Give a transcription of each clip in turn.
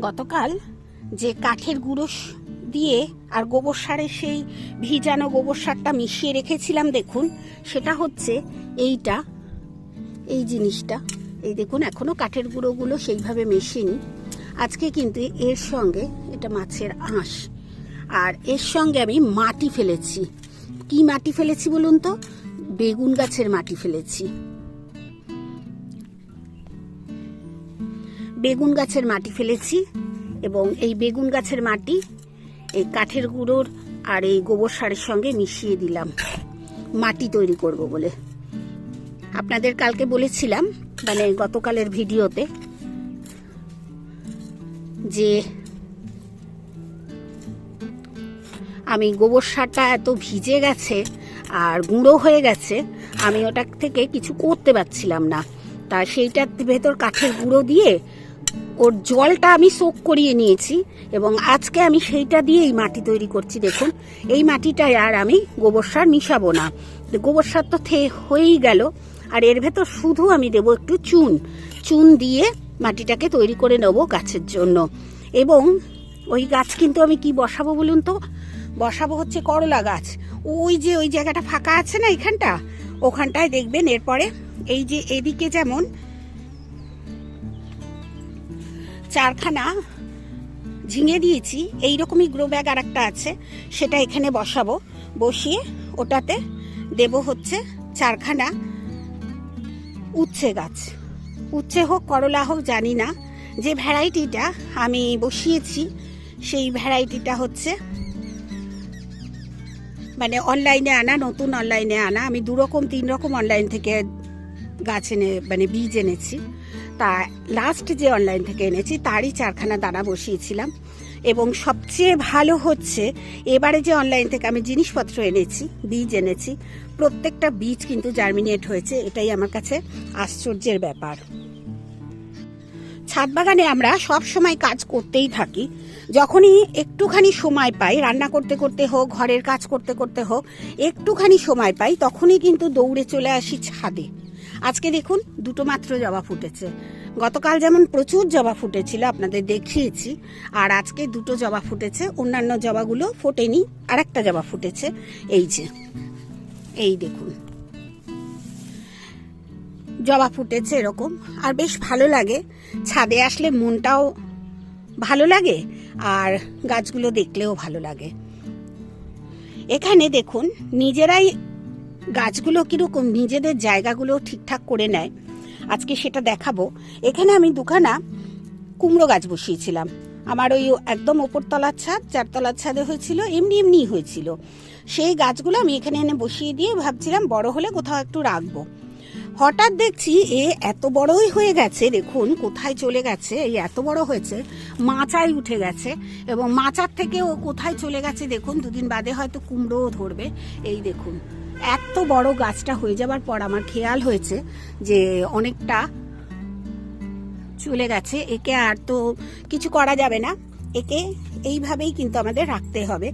গতকাল যে কাঠের গুঁড়ো দিয়ে আর গোবর সারের সেই ভিজানো গোবর সারটা মিশিয়ে রেখেছিলাম, দেখুন, সেটা হচ্ছে এইটা, এই জিনিসটা। এই দেখুন, এখনও কাঠের গুঁড়োগুলো সেইভাবে মেশেনি। আজকে কিন্তু এর সঙ্গে এটা মাছের আঁশ। আর এর সঙ্গে আমি মাটি ফেলেছি। কি মাটি ফেলেছি বলুন তো? বেগুন গাছের মাটি ফেলেছি। বেগুন গাছের মাটি ফেলেছি এবং এই বেগুন গাছের মাটি, এই কাঠের গুঁড়োর আর এই গোবর সারের সঙ্গে মিশিয়ে দিলাম। মাটি তৈরি করব বলে। আপনাদের কালকে বলেছিলাম মানে গতকালের ভিডিওতে, যে আমি গোবর সারটা এত ভিজে গেছে আর গুঁড়ো হয়ে গেছে, আমি ওটা থেকে কিছু করতে পারছিলাম না। তা সেইটার ভেতর কাঠের গুঁড়ো দিয়ে ওর জলটা আমি সোক করিয়ে নিয়েছি এবং আজকে আমি সেইটা দিয়েই মাটি তৈরি করছি, দেখুন। এই মাটিটায় আর আমি গোবর সার মিশাবো না। গোবর সার তো থে হয়েই গেল। আর এর ভেতর শুধু আমি দেবো একটু চুন। চুন দিয়ে মাটিটাকে তৈরি করে নেব গাছের জন্য। এবং ওই গাছ কিন্তু আমি কি বসাবো বলুন তো? বসাবো হচ্ছে করলা গাছ। ওই যে ওই জায়গাটা ফাঁকা আছে না এখানটা? ওখানটায় দেখবেন এরপরে এই যে এদিকে যেমন চারখানা ঝিঙে দিয়েছি এই রকমই গ্রো ব্যাগ আর একটা আছে, সেটা এখানে বসাবো। বসিয়ে ওটাতে দেব হচ্ছে চারখানা উচ্ছে গাছ। উচ্ছে হোক, করলা হোক, জানি না। যে ভ্যারাইটিটা আমি বসিয়েছি, সেই ভ্যারাইটিটা হচ্ছে মানে অনলাইনে আনা, নতুন অনলাইনে আনা। আমি দু রকম তিন রকম অনলাইন থেকে গাছ এনে মানে বীজ এনেছি। তা লাস্ট যে অনলাইন থেকে এনেছি, তারই চারখানা দানা বসিয়েছিলাম। এবং সবচেয়ে ভালো হচ্ছে, এবারে যে অনলাইন থেকে আমি জিনিসপত্র এনেছি, বীজ এনেছি, প্রত্যেকটা বীজ কিন্তু জার্মিনেট হয়েছে, এটাই আমার কাছে আশ্চর্যের ব্যাপার। ছাদ বাগানে আমরা সব সময় কাজ করতেই থাকি। যখনই একটুখানি সময় পাই, রান্না করতে করতে হোক, ঘরের কাজ করতে করতে হোক, একটুখানি সময় পাই, তখনই কিন্তু দৌড়ে চলে আসি ছাদে। আজকে দেখুন, দুটো মাত্র জবা ফুটেছে। গতকাল যেমন প্রচুর জবা ফুটেছিল, আপনাদের দেখিয়েছি। আর আজকে দুটো জবা ফুটেছে, অন্যান্য জবাগুলো ফোটেনি আর একটা জবা ফুটেছে, এই যে, এই দেখুন। জবা ফুটেছে এরকম, আর বেশ ভালো লাগে। ছাদে আসলে মনটাও ভালো লাগে, আর গাছগুলো দেখলেও ভালো লাগে। এখানে দেখুন, নিজেরাই গাছগুলো কীরকম, নিজেদের জায়গাগুলো ঠিকঠাক করে নেয়। আজকে সেটা দেখাবো। এখানে আমি দুখানা কুমড়ো গাছ বসিয়েছিলাম। আমার ওই একদম ওপরতলার ছাদ, চারতলার ছাদে হয়েছিল, এমনি এমনি হয়েছিল। সেই গাছগুলো আমি এখানে এনে বসিয়ে দিয়ে ভাবছিলাম বড় হলে কোথাও একটু রাখব। হঠাৎ দেখছি এ এত বড়ই হয়ে গেছে, দেখুন কোথায় চলে গেছে, এই এত বড় হয়েছে মাচায় উঠে গেছে এবং মাচার থেকে ও কোথায় চলে গেছে দেখুন, দুদিন বাদে হয়তো কুমড়োও ধরবে। এই দেখুন এত বড় গাছটা হয়ে যাবার পর আমার খেয়াল হয়েছে যে অনেকটা চলে গেছে। একে আর তো কিছু করা যাবে না। একে এইভাবেই কিন্তু আমাদের রাখতে হবে।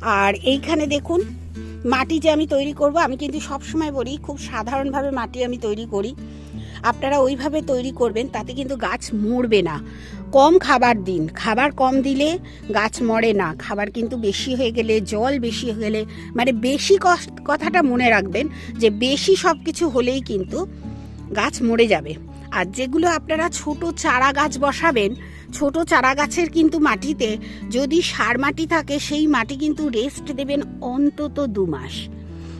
আর এইখানে দেখুন, মাটি যে আমি তৈরি করব, আমি কিন্তু সবসময় বলি, খুব সাধারণভাবে মাটি আমি তৈরি করি। আপনারা ওইভাবে তৈরি করবেন, তাতে কিন্তু গাছ মরবে না। কম খাবার দিন। খাবার কম দিলে গাছ মরে না। খাবার কিন্তু বেশি হয়ে গেলে, জল বেশি হয়ে গেলে মানে বেশি কথাটা মনে রাখবেন যে বেশি সব কিছু হলেই কিন্তু গাছ মরে যাবে। আর যেগুলো আপনারা ছোট চারা গাছ বসাবেন, ছোট চারা গাছের কিন্তু মাটিতে যদি সার মাটি থাকে, সেই মাটি কিন্তু রেস্ট দেবেন অন্তত দু মাস।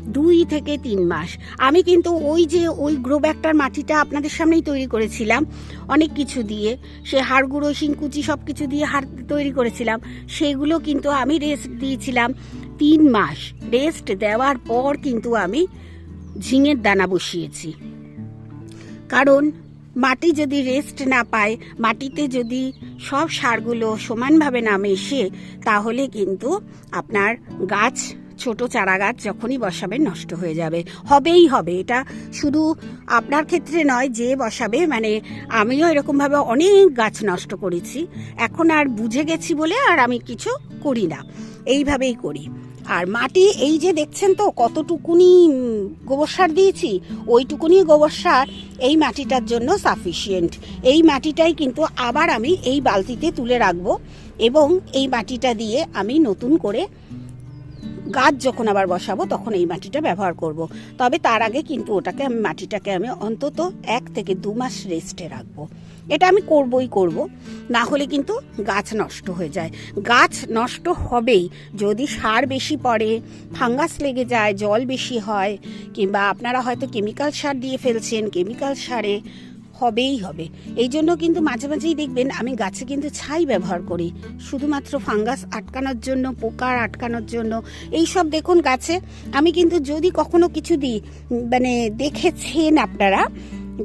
দুই থেকে তিন মাস। আমি কিন্তু ওই যে ওই গ্রো ব্যাগটার মাটিটা আপনাদের সামনেই তৈরি করেছিলাম। অনেক কিছু দিয়ে, সে হাড় গুঁড়ো শিংকুচি সব কিছু দিয়ে হাড় তৈরি করেছিলাম। সেগুলো কিন্তু আমি রেস্ট দিয়েছিলাম তিন মাস। রেস্ট দেওয়ার পর কিন্তু আমি ঝিঙের দানা বসিয়েছি। কারণ মাটি যদি রেস্ট না পায়, মাটিতে যদি সব সারগুলো সমানভাবে না মেশে, তাহলে কিন্তু আপনার গাছ ছোট চারা গাছ যখনই বসাবেন নষ্ট হয়ে যাবে। হবেই হবে, এটা শুধু আপনার ক্ষেত্রে নয়, যে বসাবে মানে আমিও এরকমভাবে অনেক গাছ নষ্ট করেছি, এখন আর বুঝে গেছি বলে আর আমি কিছু করি না। এইভাবেই করি। আর মাটি, এই যে দেখছেন তো, কতটুকুনি গোবর সার দিয়েছি, ওইটুকুনি গোবর সার এই মাটিটার জন্য সাফিসিয়েন্ট এই মাটিটাই কিন্তু আবার আমি এই বালতিতে তুলে রাখব এবং এই মাটিটা দিয়ে আমি নতুন করে গাছ যখন আবার বসাবো, তখন এই মাটিটা ব্যবহার করব। তবে তার আগে কিন্তু ওটাকে আমি, মাটিটাকে আমি অন্তত এক থেকে দু মাস রেস্টে রাখব। এটা আমি করবই করব। না হলে কিন্তু গাছ নষ্ট হয়ে যায়। গাছ নষ্ট হবেই। যদি সার বেশি পড়ে, ফাঙ্গাস লেগে যায়, জল বেশি হয়, কিংবা আপনারা হয়তো কেমিক্যাল সার দিয়ে ফেলছেন কেমিক্যাল সারে হবেই হবে। এই জন্য কিন্তু মাঝে মাঝেই দেখবেন আমি গাছে কিন্তু ছাই ব্যবহার করি। শুধুমাত্র ফাঙ্গাস আটকানোর জন্য, পোকার আটকানোর জন্য। এই সব দেখুন গাছে, আমি কিন্তু যদি কখনো কিছু দিই মানে দেখেছেন আপনারা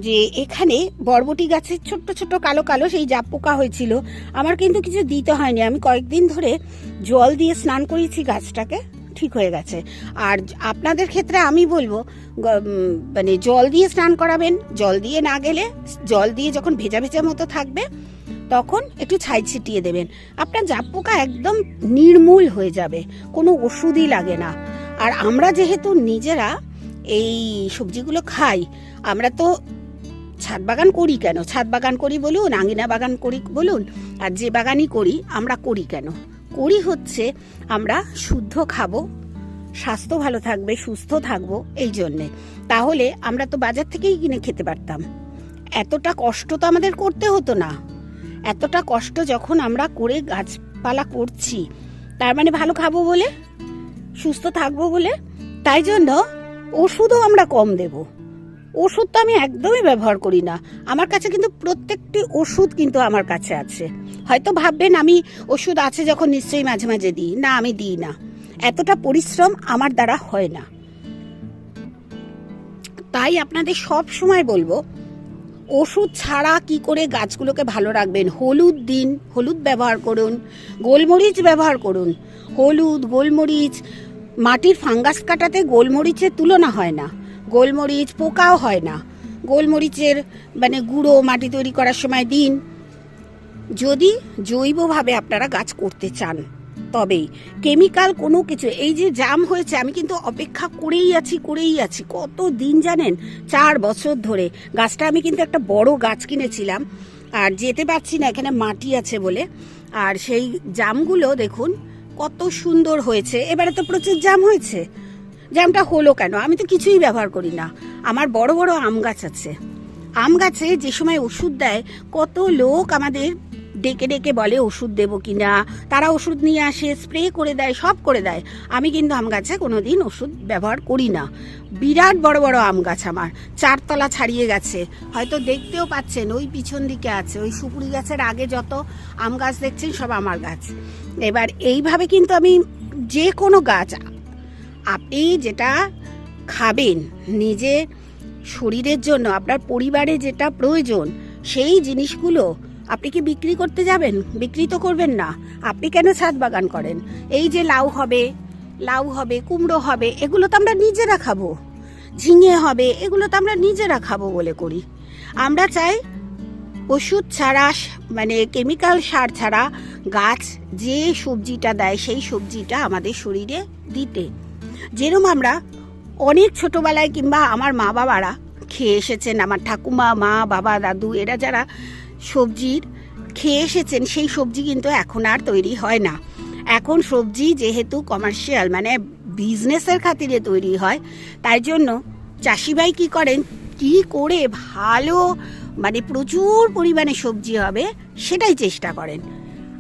যে এখানে বরবটি গাছের ছোট্ট ছোট্ট কালো কালো সেই জাপ পোকা হয়েছিল, আমার কিন্তু কিছু দিতে হয়নি। আমি কয়েকদিন ধরে জল দিয়ে স্নান করিয়েছি গাছটাকে। ঠিক হয়ে গেছে। আর আপনাদের ক্ষেত্রে আমি বলব মানে জল দিয়ে স্নান করাবেন। জল দিয়ে না গেলে, জল দিয়ে যখন ভেজা ভেজা মতো থাকবে, তখন একটু ছাই ছিটিয়ে দেবেন। আপনার জাপ পোকা একদম নির্মূল হয়ে যাবে, কোনো ওষুধই লাগে না। আর আমরা যেহেতু নিজেরা এই সবজিগুলো খাই, আমরা তো ছাদ বাগান করি কেন? ছাদ বাগান করি বলুন, আঙিনা বাগান করি বলুন, আর যে বাগানই করি, আমরা করি কেন? করি হচ্ছে আমরা শুদ্ধ খাব, স্বাস্থ্য ভালো থাকবে, সুস্থ থাকব এই জন্যে। তাহলে আমরা তো বাজার থেকেই কিনে খেতে পারতাম। এতটা কষ্ট তো আমাদের করতে হতো না। এতটা কষ্ট যখন আমরা করে গাছপালা করছি, তার মানে ভালো খাব বলে, সুস্থ থাকব বলে, তাই জন্য ওষুধও আমরা কম দেব। ওষুধ তো আমি একদমই ব্যবহার করি না। আমার কাছে কিন্তু প্রত্যেকটি ওষুধ কিন্তু আমার কাছে আছে। হয়তো ভাববেন, আমি ওষুধ আছে যখন নিশ্চয়ই মাঝে মাঝে দিই। না, আমি দিই না। এতটা পরিশ্রম আমার দ্বারা হয় না। তাই আপনাদের সব সময় বলব, ওষুধ ছাড়া কি করে গাছগুলোকে ভালো রাখবেন? হলুদ দিন, হলুদ ব্যবহার করুন, গোলমরিচ ব্যবহার করুন। হলুদ, গোলমরিচ, মাটির ফাঙ্গাস কাটাতে গোলমরিচের তুলনা হয় না। গোলমরিচ পোকাও হয় না। গোলমরিচের মানে গুঁড়ো মাটি তৈরি করার সময় দিন। যদি জৈবভাবে আপনারা গাছ করতে চান তবেই কেমিক্যাল কোনো কিছু, এই যে জাম হয়েছে, আমি কিন্তু অপেক্ষা করেই আছি করেই আছি। কত দিন জানেন, চার বছর ধরে গাছটা আমি কিন্তু একটা বড় গাছ কিনেছিলাম, আর যেতে পারছি না, এখানে মাটি আছে বলে। আর সেই জামগুলো দেখুন, কত সুন্দর হয়েছে। এবারে তো প্রচুর জাম হয়েছে। জামটা হলো কেন? আমি তো কিছুই ব্যবহার করি না। আমার বড় বড় আম গাছ আছে। আম গাছে যে সময় ওষুধ দেয়, কত লোক আমাদের ডেকে ডেকে বলে, ওষুধ দেবো কিনা তারা ওষুধ নিয়ে আসে স্প্রে করে দেয়, সব করে দেয়। আমি কিন্তু আম গাছে কোনো দিন ওষুধ ব্যবহার করি না। বিরাট বড় বড় আম গাছ আমার। চারতলা ছাড়িয়ে গেছে। হয়তো দেখতেও পাচ্ছেন, ওই পিছন দিকে আছে। ওই সুপুরি গাছের আগে যত আম গাছ দেখছেন, সব আমার গাছ। এবার এইভাবে কিন্তু আমি যে কোনো গাছ আপনি যেটা খাবেন নিজে শরীরের জন্য, আপনার পরিবারে যেটা প্রয়োজন, সেই জিনিসগুলো আপনি কি বিক্রি করতে যাবেন? বিক্রি তো করবেন না। আপনি কেন ছাদ বাগান করেন? এই যে লাউ হবে লাউ হবে, কুমড়ো হবে, এগুলো তো আমরা নিজেরা খাব। ঝিঙে হবে, এগুলো তো আমরা নিজেরা খাব বলে করি। আমরা চাই ওষুধ ছাড়া মানে কেমিক্যাল সার ছাড়া গাছ যে সবজিটা দেয়, সেই সবজিটা আমাদের শরীরে দিতে। যেরকম আমরা অনেক ছোটোবেলায় কিংবা আমার মা বাবারা খেয়ে এসেছেন, আমার ঠাকুমা, মা, বাবা, দাদু, এরা যারা সবজির খেয়ে এসেছেন, সেই সবজি কিন্তু এখন আর তৈরি হয় না। এখন সবজি যেহেতু কমার্শিয়াল মানে বিজনেসের খাতিরে তৈরি হয়, তাই জন্য চাষিভাই কি করেন, কি করে ভালো মানে প্রচুর পরিমাণে সবজি হবে সেটাই চেষ্টা করেন।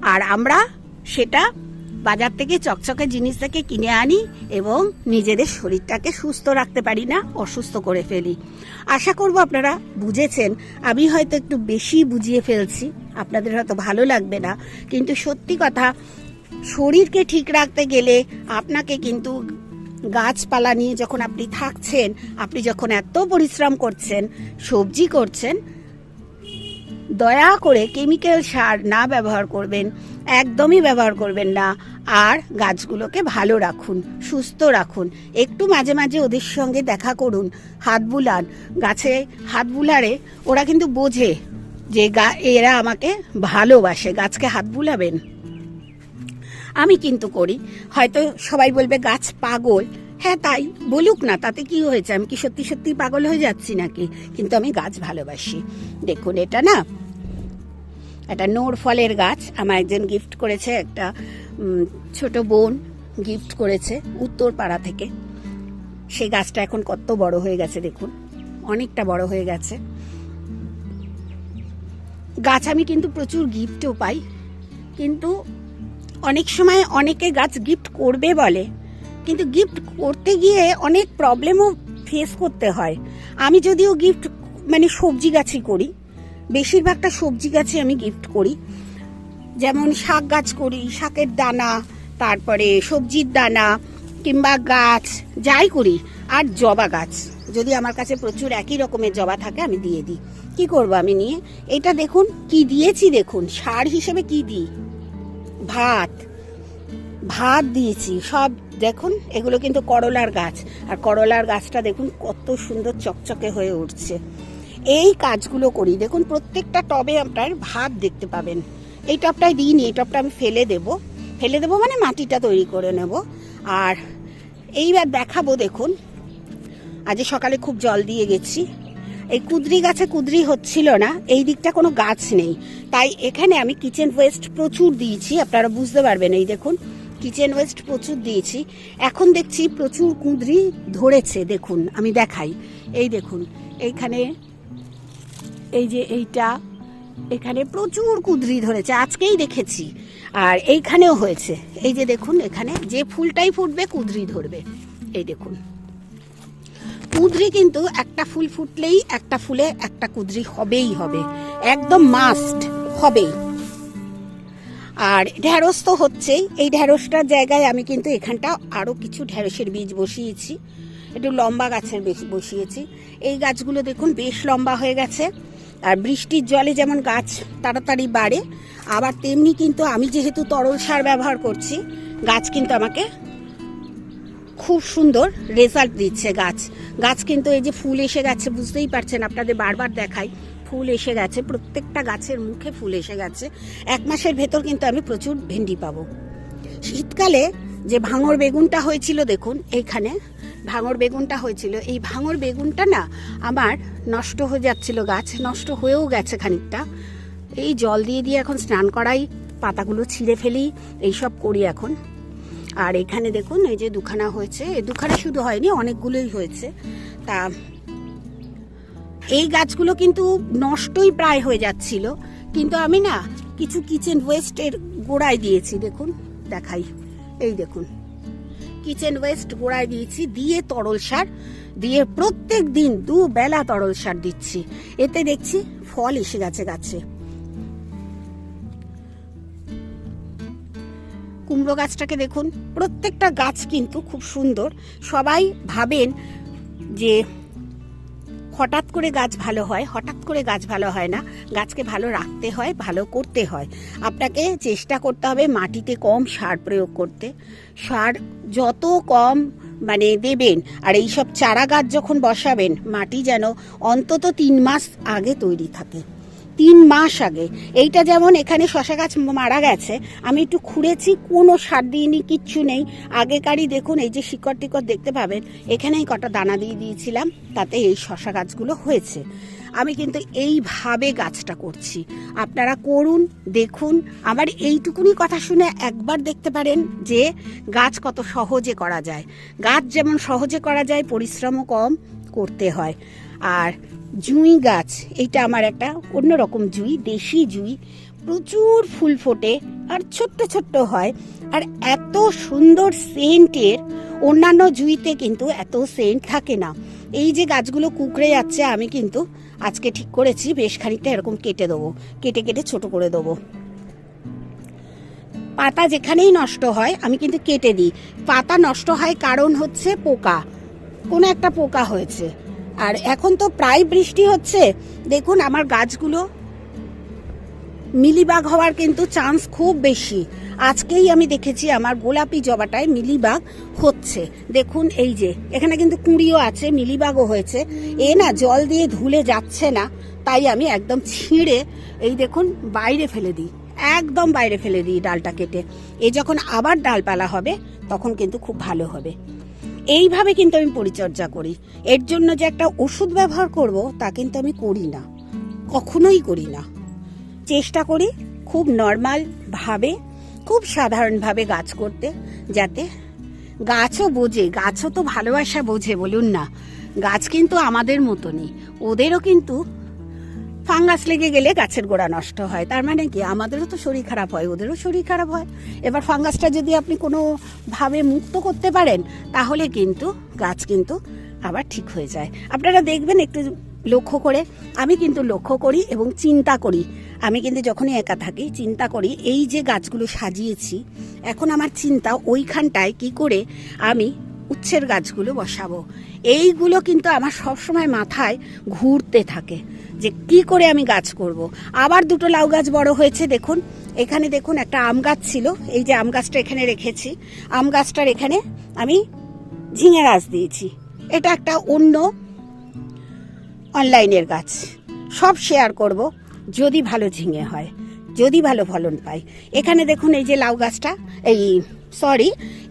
আর আমরা সেটা বাজার থেকে চকচকে জিনিস থেকে কিনে আনি এবং নিজেদের শরীরটাকে সুস্থ রাখতে পারি না, অসুস্থ করে ফেলি। আশা করব আপনারা বুঝেছেন, আমি হয়তো একটু বেশি বুঝিয়ে ফেলছি, আপনাদের হয়তো ভালো লাগবে না, কিন্তু সত্যি কথা, শরীরকে ঠিক রাখতে গেলে আপনাকে কিন্তু গাছপালা নিয়ে যখন আপনি থাকছেন, আপনি যখন এত পরিশ্রম করছেন, সবজি করছেন, দয়া করে কেমিক্যাল সার না ব্যবহার করবেন, একদমই ব্যবহার করবেন না। আর গাছগুলোকে ভালো রাখুন, সুস্থ রাখুন। একটু মাঝে মাঝে ওদের সঙ্গে দেখা করুন, হাত বুলান। গাছে হাত বুলারে ওরা কিন্তু বোঝে যে গা, এরা আমাকে ভালোবাসে। গাছকে হাত বুলাবেন? আমি কিন্তু করি। হয়তো সবাই বলবে, গাছ পাগল। হ্যাঁ তাই। বলুক না, তাতে কি হয়েছে? আমি কি সত্যি সত্যি পাগল হয়ে যাচ্ছি নাকি? কিন্তু আমি গাছ ভালোবাসি। দেখুন, এটা না একটা নোর ফলের গাছ। আমার একজন গিফট করেছে, একটা ছোট বোন গিফট করেছে উত্তর পাড়া থেকে। সেই গাছটা এখন কত বড় হয়ে গেছে দেখুন। অনেকটা বড় হয়ে গেছে। গাছ আমি কিন্তু প্রচুর গিফটও পাই। কিন্তু অনেক সময় অনেকে গাছ গিফট করবে বলে। কিন্তু গিফট করতে গিয়ে অনেক প্রবলেমও ফেস করতে হয়। আমি যদিও গিফট মানে সবজি গাছই করি। বেশিরভাগটা সবজি গাছে আমি গিফট করি। যেমন শাক গাছ করি, শাকের দানা, তারপরে সবজির দানা কিংবা গাছ, যাই করি। আর জবা গাছ, যদি আমার কাছে প্রচুর একই রকমের জবা থাকে, আমি দিয়ে দিই। কি করব আমি নিয়ে? এটা দেখুন, কি দিয়েছি দেখুন, সার হিসেবে কি দিই? ভাত ভাত দিয়েছি, সব দেখুন, এগুলো কিন্তু করলার গাছ। আর করলার গাছটা দেখুন, কত সুন্দর চকচকে হয়ে উঠছে। এই কাজগুলো করি। দেখুন, প্রত্যেকটা টবে আপনার ভাত দেখতে পাবেন। এই টবটায় দিইনি, এই টবটা আমি ফেলে দেব। ফেলে দেবো মানে মাটিটা তৈরি করে নেব। আর এইবার দেখাবো, দেখুন। আজ সকালে খুব জল দিয়ে গেছি। এই কুদরি গাছে কুদরি হচ্ছিল না, এই দিকটা কোনো গাছ নেই। তাই এখানে আমি কিচেন ওয়েস্ট প্রচুর দিয়েছি, আপনারা বুঝতে পারবেন। এই দেখুন কিচেন ওয়েস্ট প্রচুর দিয়েছি। এখন দেখছি প্রচুর কুঁদরি ধরেছে, দেখুন, আমি দেখাই। এই দেখুন, এইখানে এই যে এইটা, এখানে প্রচুর কুদরি ধরেছে, আজকেই দেখেছি। আর এইখানেও হয়েছে। এই যে দেখুন, এখানে যে ফুলটাই ফুটবে, কুদরি ধরবে। এই দেখুন। কুদরি কিন্তু একটা ফুল ফুটলেই একটা ফুলে একটা কুদরি হবেই হবে। একদম মাস্ট হবেই। আর ঢ্যাঁড়স তো হচ্ছেই। এই ঢ্যাঁড়সটার জায়গায় আমি কিন্তু এখানটা আরও কিছু ঢ্যাঁড়সের বীজ বসিয়েছি। একটু লম্বা গাছের বসিয়েছি। এই গাছগুলো দেখুন, বেশ লম্বা হয়ে গেছে। আর বৃষ্টির জলে যেমন গাছ তাড়াতাড়ি বাড়ে, আবার তেমনি কিন্তু আমি যেহেতু তরল সার ব্যবহার করছি, গাছ কিন্তু আমাকে খুব সুন্দর রেজাল্ট দিচ্ছে গাছ। গাছ কিন্তু এই যে ফুল এসে গেছে, বুঝতেই পারছেন, আপনাদের বারবার দেখাই, ফুল এসে গেছে, প্রত্যেকটা গাছের মুখে ফুল এসে গেছে। এক মাসের ভেতর কিন্তু আমি প্রচুর ভেন্ডি পাবো। শীতকালে যে ভাঙর বেগুনটা হয়েছিল, দেখুন, এইখানে ভাঙর বেগুনটা হয়েছিল। এই ভাঙর বেগুনটা না আমার নষ্ট হয়ে যাচ্ছিল গাছ, নষ্ট হয়েও গেছে খানিকটা। এই জল দিয়ে দিয়ে এখন স্নান করাই, পাতাগুলো ছিঁড়ে ফেলি, এইসব করি এখন। আর এখানে দেখুন, এই যে দুখানা হয়েছে। এই দুখানা শুধু হয়নি, অনেকগুলোই হয়েছে। তা এই গাছগুলো কিন্তু নষ্টই প্রায় হয়ে যাচ্ছিল। কিন্তু আমি না কিছু কিচেন ওয়েস্টের গোড়ায় দিয়েছি, দেখুন, দেখাই। এই দেখুন। কিচেন ওয়েস্ট গোড়ায় দিয়েছি, দিয়ে তরল সার, দিয়ে প্রত্যেক দিন দু বেলা তরল সার দিচ্ছি। এতে দেখছি ফল এসে গেছে গাছে। কুমড়ো গাছটাকে দেখুন, প্রত্যেকটা গাছ কিন্তু খুব সুন্দর। সবাই ভাবেন যে হঠাৎ করে গাছ ভালো হয়, হঠাৎ করে গাছ ভালো হয় না। গাছকে ভালো রাখতে হয়, ভালো করতে হয়। আপনাকে চেষ্টা করতে হবে মাটিতে কম সার প্রয়োগ করতে। সার যত কম মানে দেবেন, আর এই সব চারা গাছ যখন বসাবেন, মাটি যেন অন্তত তিন মাস আগে তৈরি থাকে। তিন মাস আগে। এইটা যেমন এখানে শশা গাছ মারা গেছে, আমি একটু খুঁড়েছি, কোনো সার দিইনি, কিচ্ছু নেই। আগেকারই দেখুন, এই যে শিকড় টিকড় দেখতে পাবেন, এখানেই কটা দানা দিয়ে দিয়েছিলাম, তাতে এই শশা গাছগুলো হয়েছে। আমি কিন্তু এইভাবে গাছটা করছি। আপনারা করুন, দেখুন, আমার এইটুকুনি কথা শুনে একবার দেখতে পারেন যে গাছ কত সহজে করা যায়। গাছ যেমন সহজে করা যায়, পরিশ্রমও কম করতে হয়। আর জুঁই গাছ, এইটা আমার একটা অন্যরকম জুঁই, দেশি জুঁই। প্রচুর ফুল ফোটে আর ছোট্ট ছোট্ট হয়। আর এত সুন্দর সেন্টের অন্যান্য জুঁইতে কিন্তু এত সেন্ট থাকে না। এই যে গাছগুলো কুকড়ে যাচ্ছে, আমি কিন্তু আজকে ঠিক করেছি, বেশ খানিকটা এরকম কেটে দেবো। কেটে কেটে ছোট করে দেবো। পাতা যেখানেই নষ্ট হয়, আমি কিন্তু কেটে দিই। পাতা নষ্ট হয় কারণ হচ্ছে পোকা। কোনো একটা পোকা হয়েছে। আর এখন তো প্রায় বৃষ্টি হচ্ছে। দেখুন, আমার গাছগুলো মিলিবাগ হওয়ার কিন্তু চান্স খুব বেশি। আজকেই আমি দেখেছি আমার গোলাপি জবাটায় মিলিবাগ হচ্ছে। দেখুন, এই যে, এখানে কিন্তু কুঁড়িও আছে, মিলিবাগও হয়েছে। এ না, জল দিয়ে ধুলে যাচ্ছে না, তাই আমি একদম ছিঁড়ে, এই দেখুন, বাইরে ফেলে দিই। একদম বাইরে ফেলে দিই ডালটা কেটে। এ যখন আবার ডালপালা হবে, তখন কিন্তু খুব ভালো হবে। এইভাবে কিন্তু আমি পরিচর্যা করি। এর জন্য যে একটা ওষুধ ব্যবহার করব, তা কিন্তু আমি করি না। কখনোই করি না। চেষ্টা করি খুব নর্মাল ভাবে, খুব সাধারণভাবে গাছ করতে, যাতে গাছও বোঝে। গাছও তো ভালোবাসা বোঝে, বলুন না। গাছ কিন্তু আমাদের মতনই। ওদেরও কিন্তু ফাঙ্গাস লেগে গেলে গাছের গোড়া নষ্ট হয়। তার মানে কি? আমাদেরও তো শরীর খারাপ হয়, ওদেরও শরীর খারাপ হয়। এবার ফাঙ্গাসটা যদি আপনি কোনোভাবে মুক্ত করতে পারেন, তাহলে কিন্তু গাছ কিন্তু আবার ঠিক হয়ে যায়। আপনারা দেখবেন একটু লক্ষ্য করে, আমি কিন্তু লক্ষ্য করি এবং চিন্তা করি। আমি কিন্তু যখনই একা থাকি, চিন্তা করি, এই যে গাছগুলো সাজিয়েছি, এখন আমার চিন্তা ওইখানটায় কি করে আমি উচ্ছের গাছগুলো বসাবো। এইগুলো কিন্তু আমার সবসময় মাথায় ঘুরতে থাকে যে কি করে আমি গাছ করব। আবার দুটো লাউ গাছ বড় হয়েছে, দেখুন। এখানে দেখুন একটা আম গাছ ছিল, এই যে আম গাছটা এখানে রেখেছি। আম গাছটার এখানে আমি ঝিঙে গাছ দিয়েছি। এটা একটা অন্য অনলাইনের গাছ। সব শেয়ার করব যদি ভালো ঝিঙে হয়, যদি ভালো ফলন পাই। এখানে দেখুন এই যে লাউ গাছটা, এই সরি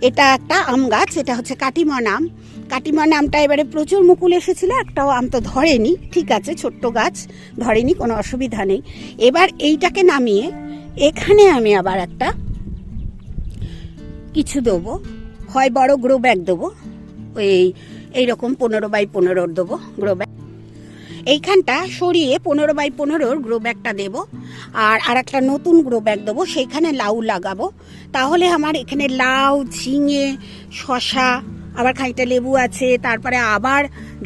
এটা একটা আম গাছ, এটা হচ্ছে কাটিমন আম কাটিমন আমটা এবারে প্রচুর মুকুল এসেছিল, একটাও আম তো ধরেনি। ঠিক আছে, ছোট্ট গাছ, ধরেনি, কোনো অসুবিধা নেই। এবার এইটাকে নামিয়ে এখানে আমি আবার একটা কিছু দেবো। হয় বড় গ্রো ব্যাগ দেবো। ওই, এইরকম পনেরো বাই পনেরোর দেবো গ্রো ব্যাগ এইখানটা সরিয়ে পনেরো বাই পনেরোর গ্রো ব্যাগটা দেবো। আর আর একটা নতুন গ্রো ব্যাগ দেবো, সেইখানে লাউ লাগাবো। তাহলে আমার এখানে লাউ, ঝিঙে শশা আবার খানিকটা লেবু আছে, তারপরে আবার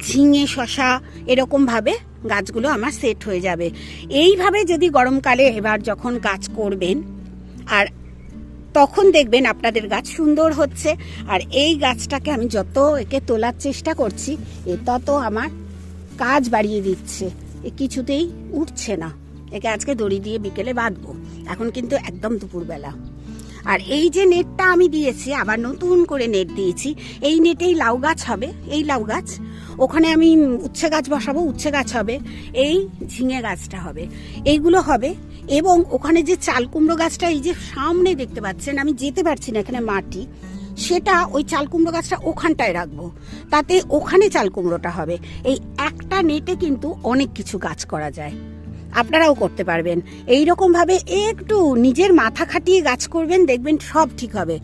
ঝিঙে শশা এরকমভাবে গাছগুলো আমার সেট হয়ে যাবে। এইভাবে যদি গরমকালে এবার যখন গাছ করবেন, আর তখন দেখবেন আপনাদের গাছ সুন্দর হচ্ছে, আর এই গাছটাকে আমি যত একে তোলার চেষ্টা করছি, এ তত আমার কাজ বাড়িয়ে দিচ্ছে। এ কিছুতেই উঠছে না। একে আজকে দড়ি দিয়ে বিকেলে বাঁধবো। এখন কিন্তু একদম দুপুরবেলা। আর এই যে নেটটা আমি দিয়েছি, আবার নতুন করে নেট দিয়েছি, এই নেটেই লাউ গাছ হবে। এই লাউ গাছ। ওখানে আমি উচ্ছে গাছ বসাবো, উচ্ছে গাছ হবে। এই ঝিঙে গাছটা হবে। এইগুলো হবে। এবং ওখানে যে চাল কুমড়ো গাছটা, এই যে সামনে দেখতে পাচ্ছেন, আমি যেতে পারছি না এখানে মাটি। সেটা ওই চাল কুমড়ো গাছটা ওখানটায় রাখব। তাতে ওখানে চাল কুমড়োটা হবে। এই একটা নেটে কিন্তু অনেক কিছু গাছ করা যায়। আপনারাও করতে পারবেন। এই রকমভাবে একটু নিজের মাথা খাটিয়ে গাছ করবেন, দেখবেন সব ঠিক হবে।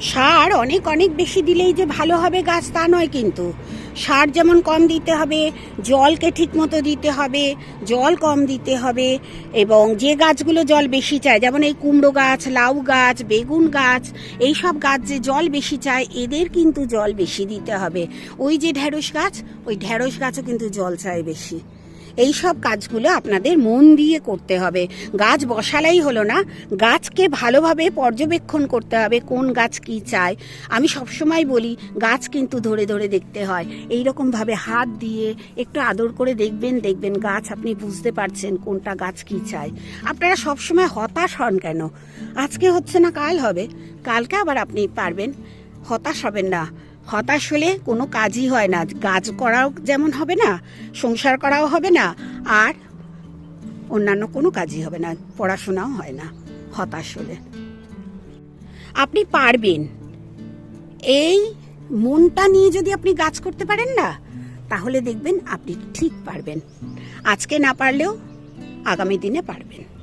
সার অনেক অনেক বেশি দিলেই যে ভালো হবে গাছ তা নয় কিন্তু। সার যেমন কম দিতে হবে, জলকে ঠিক মতো দিতে হবে, জল কম দিতে হবে এবং যে গাছগুলো জল বেশি চায়, যেমন এই কুমড়ো গাছ, লাউ গাছ, বেগুন গাছ, এই সব গাছ যে জল বেশি চায়, এদের কিন্তু জল বেশি দিতে হবে। ওই যে ঢেঁড়স গাছ, ওই ঢেঁড়স গাছও কিন্তু জল চায় বেশি। এই সব কাজগুলো আপনাদের মন দিয়ে করতে হবে। গাছ বসালাই হলো না। গাছকে ভালোভাবে পর্যবেক্ষণ করতে হবে কোন গাছ কি চায়। আমি সবসময় বলি, গাছ কিন্তু ধরে ধরে দেখতে হয়। এই রকম ভাবে হাত দিয়ে একটু আদর করে দেখবেন দেখবেন গাছ, আপনি বুঝতে পারছেন কোনটা গাছ কি চায়। আপনারা সবসময় হতাশ হন কেন? আজকে হচ্ছে না, কাল হবে। কালকে আবার আপনি পারবেন। হতাশ হবেন না। হতাশ হলে কোনো কাজই হয় না। কাজ করাও যেমন হবে না, সংসার করাও হবে না, আর অন্যান্য কোনো কাজই হবে না, পড়াশোনাও হয় না হতাশ হলে। আপনি পারবেন। এই মনটা নিয়ে যদি আপনি গাছ করতে পারেন না, তাহলে দেখবেন আপনি ঠিক পারবেন। আজকে না পারলেও আগামী দিনে পারবেন।